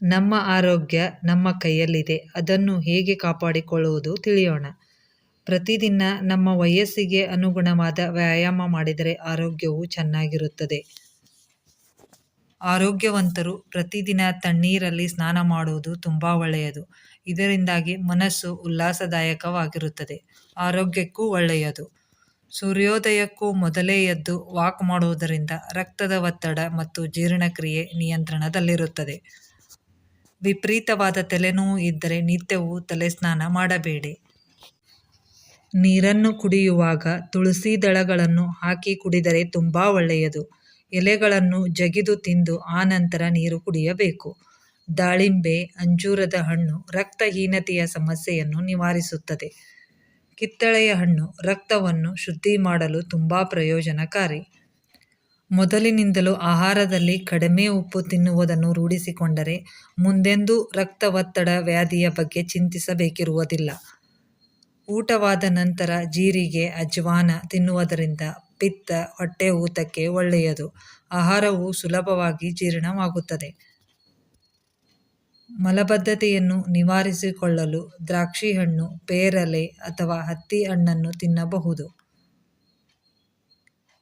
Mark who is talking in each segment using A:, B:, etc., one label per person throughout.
A: ನಮ್ಮ ಆರೋಗ್ಯ ನಮ್ಮ ಕೈಯಲ್ಲಿದೆ, ಅದನ್ನು ಹೇಗೆ ಕಾಪಾಡಿಕೊಳ್ಳುವುದು ತಿಳಿಯೋಣ. ಪ್ರತಿದಿನ ನಮ್ಮ ವಯಸ್ಸಿಗೆ ಅನುಗುಣವಾದ ವ್ಯಾಯಾಮ ಮಾಡಿದರೆ ಆರೋಗ್ಯವು ಚೆನ್ನಾಗಿರುತ್ತದೆ. ಆರೋಗ್ಯವಂತರು ಪ್ರತಿದಿನ ತಣ್ಣೀರಲ್ಲಿ ಸ್ನಾನ ಮಾಡುವುದು ತುಂಬ ಒಳ್ಳೆಯದು. ಇದರಿಂದಾಗಿ ಮನಸ್ಸು ಉಲ್ಲಾಸದಾಯಕವಾಗಿರುತ್ತದೆ. ಆರೋಗ್ಯಕ್ಕೂ ಒಳ್ಳೆಯದು. ಸೂರ್ಯೋದಯಕ್ಕೂ ಮೊದಲೇ ಎದ್ದು ವಾಕ್ ಮಾಡುವುದರಿಂದ ರಕ್ತದ ಒತ್ತಡ ಮತ್ತು ಜೀರ್ಣಕ್ರಿಯೆ ನಿಯಂತ್ರಣದಲ್ಲಿರುತ್ತದೆ. ವಿಪರೀತವಾದ ತಲೆನೋವು ಇದ್ದರೆ ನಿತ್ಯವೂ ತಲೆ ಸ್ನಾನ ಮಾಡಬೇಡಿ. ನೀರನ್ನು ಕುಡಿಯುವಾಗ ತುಳಸಿ ದಳಗಳನ್ನು ಹಾಕಿ ಕುಡಿದರೆ ತುಂಬ ಒಳ್ಳೆಯದು. ಎಲೆಗಳನ್ನು ಜಗಿದು ತಿಂದು ಆನಂತರ ನೀರು ಕುಡಿಯಬೇಕು. ದಾಳಿಂಬೆ, ಅಂಜೂರದ ಹಣ್ಣು ರಕ್ತಹೀನತೆಯ ಸಮಸ್ಯೆಯನ್ನು ನಿವಾರಿಸುತ್ತದೆ. ಕಿತ್ತಳೆಯ ಹಣ್ಣು ರಕ್ತವನ್ನು ಶುದ್ಧಿ ಮಾಡಲು ತುಂಬ ಪ್ರಯೋಜನಕಾರಿ. ಮೊದಲಿನಿಂದಲೂ ಆಹಾರದಲ್ಲಿ ಕಡಿಮೆ ಉಪ್ಪು ತಿನ್ನುವುದನ್ನು ರೂಢಿಸಿಕೊಂಡರೆ ಮುಂದೆಂದೂ ರಕ್ತ ಒತ್ತಡ ವ್ಯಾಧಿಯ ಬಗ್ಗೆ ಚಿಂತಿಸಬೇಕಿರುವುದಿಲ್ಲ. ಊಟವಾದ ನಂತರ ಜೀರಿಗೆ, ಅಜ್ವಾನ ತಿನ್ನುವುದರಿಂದ ಪಿತ್ತ, ಹೊಟ್ಟೆ ಊತಕ್ಕೆ ಒಳ್ಳೆಯದು. ಆಹಾರವು ಸುಲಭವಾಗಿ ಜೀರ್ಣವಾಗುತ್ತದೆ. ಮಲಬದ್ಧತೆಯನ್ನು ನಿವಾರಿಸಿಕೊಳ್ಳಲು ದ್ರಾಕ್ಷಿ ಹಣ್ಣು ಪೇರಲೆ ಅಥವಾ ಹತ್ತಿ ಹಣ್ಣನ್ನು ತಿನ್ನಬಹುದು.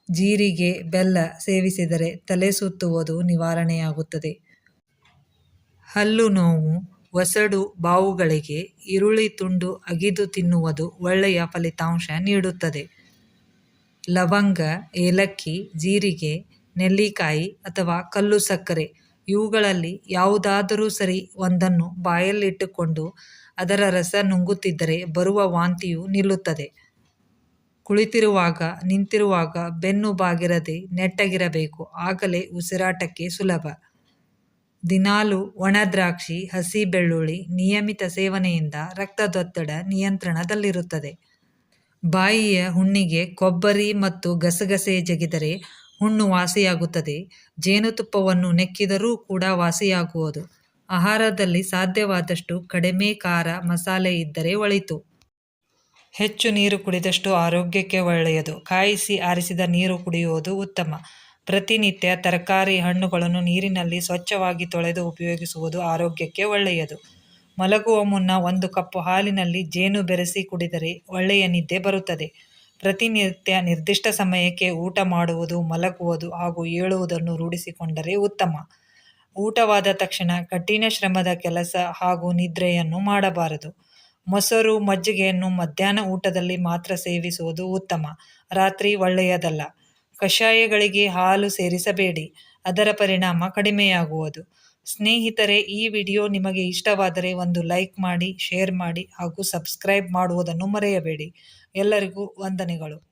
A: ಜೀರಿಗೆ, ಬೆಲ್ಲ ಸೇವಿಸಿದರೆ ತಲೆ ಸುತ್ತುವುದು ನಿವಾರಣೆಯಾಗುತ್ತದೆ. ಹಲ್ಲು ನೋವು, ಒಸಡು ಬಾವುಗಳಿಗೆ ಈರುಳ್ಳಿ ತುಂಡು ಅಗಿದು ತಿನ್ನುವುದು ಒಳ್ಳೆಯ ಫಲಿತಾಂಶ ನೀಡುತ್ತದೆ. ಲವಂಗ, ಏಲಕ್ಕಿ, ಜೀರಿಗೆ, ನೆಲ್ಲಿಕಾಯಿ ಅಥವಾ ಕಲ್ಲು ಸಕ್ಕರೆ ಇವುಗಳಲ್ಲಿ ಯಾವುದಾದರೂ ಸರಿ ಒಂದನ್ನು ಬಾಯಲ್ಲಿಟ್ಟುಕೊಂಡು ಅದರ ರಸ ನುಂಗುತ್ತಿದ್ದರೆ ಬರುವ ವಾಂತಿಯು ನಿಲ್ಲುತ್ತದೆ. ಕುಳಿತಿರುವಾಗ, ನಿಂತಿರುವಾಗ ಬೆನ್ನು ಬಾಗಿರದೆ ನೆಟ್ಟಗಿರಬೇಕು. ಆಗಲೇ ಉಸಿರಾಟಕ್ಕೆ ಸುಲಭ. ದಿನಾಲು ಒಣ ದ್ರಾಕ್ಷಿ, ಹಸಿ ಬೆಳ್ಳುಳ್ಳಿ ನಿಯಮಿತ ಸೇವನೆಯಿಂದ ರಕ್ತದೊತ್ತಡ ನಿಯಂತ್ರಣದಲ್ಲಿರುತ್ತದೆ. ಬಾಯಿಯ ಹುಣ್ಣಿಗೆ ಕೊಬ್ಬರಿ ಮತ್ತು ಗಸಗಸೆ ಜಗಿದರೆ ಹುಣ್ಣು ವಾಸಿಯಾಗುತ್ತದೆ. ಜೇನುತುಪ್ಪವನ್ನು ನೆಕ್ಕಿದರೂ ಕೂಡ ವಾಸಿಯಾಗುವುದು. ಆಹಾರದಲ್ಲಿ ಸಾಧ್ಯವಾದಷ್ಟು ಕಡಿಮೆ ಖಾರ ಮಸಾಲೆ ಇದ್ದರೆ ಒಳಿತು. ಹೆಚ್ಚು ನೀರು ಕುಡಿದಷ್ಟು ಆರೋಗ್ಯಕ್ಕೆ ಒಳ್ಳೆಯದು. ಕಾಯಿಸಿ ಆರಿಸಿದ ನೀರು ಕುಡಿಯುವುದು ಉತ್ತಮ. ಪ್ರತಿನಿತ್ಯ ತರಕಾರಿ ಹಣ್ಣುಗಳನ್ನು ನೀರಿನಲ್ಲಿ ಸ್ವಚ್ಛವಾಗಿ ತೊಳೆದು ಉಪಯೋಗಿಸುವುದು ಆರೋಗ್ಯಕ್ಕೆ ಒಳ್ಳೆಯದು. ಮಲಗುವ ಮುನ್ನ ಒಂದು ಕಪ್ಪು ಹಾಲಿನಲ್ಲಿ ಜೇನು ಬೆರೆಸಿ ಕುಡಿದರೆ ಒಳ್ಳೆಯ ನಿದ್ದೆ ಬರುತ್ತದೆ. ಪ್ರತಿನಿತ್ಯ ನಿರ್ದಿಷ್ಟ ಸಮಯಕ್ಕೆ ಊಟ ಮಾಡುವುದು, ಮಲಗುವುದು ಹಾಗೂ ಏಳುವುದನ್ನು ರೂಢಿಸಿಕೊಂಡರೆ ಉತ್ತಮ. ಊಟವಾದ ತಕ್ಷಣ ಕಠಿಣ ಶ್ರಮದ ಕೆಲಸ ಹಾಗೂ ನಿದ್ರೆಯನ್ನು ಮಾಡಬಾರದು. ಮೊಸರು ಮಜ್ಜಿಗೆಯನ್ನು ಮಧ್ಯಾಹ್ನ ಊಟದಲ್ಲಿ ಮಾತ್ರ ಸೇವಿಸುವುದು ಉತ್ತಮ. ರಾತ್ರಿ ಒಳ್ಳೆಯದಲ್ಲ. ಕಷಾಯಗಳಿಗೆ ಹಾಲು ಸೇರಿಸಬೇಡಿ. ಅದರ ಪರಿಣಾಮ ಕಡಿಮೆಯಾಗುವುದು. ಸ್ನೇಹಿತರೆ, ಈ ವಿಡಿಯೋ ನಿಮಗೆ ಇಷ್ಟವಾದರೆ ಒಂದು ಲೈಕ್ ಮಾಡಿ, ಶೇರ್ ಮಾಡಿ ಹಾಗೂ ಸಬ್ಸ್ಕ್ರೈಬ್ ಮಾಡುವುದನ್ನು ಮರೆಯಬೇಡಿ. ಎಲ್ಲರಿಗೂ ವಂದನೆಗಳು.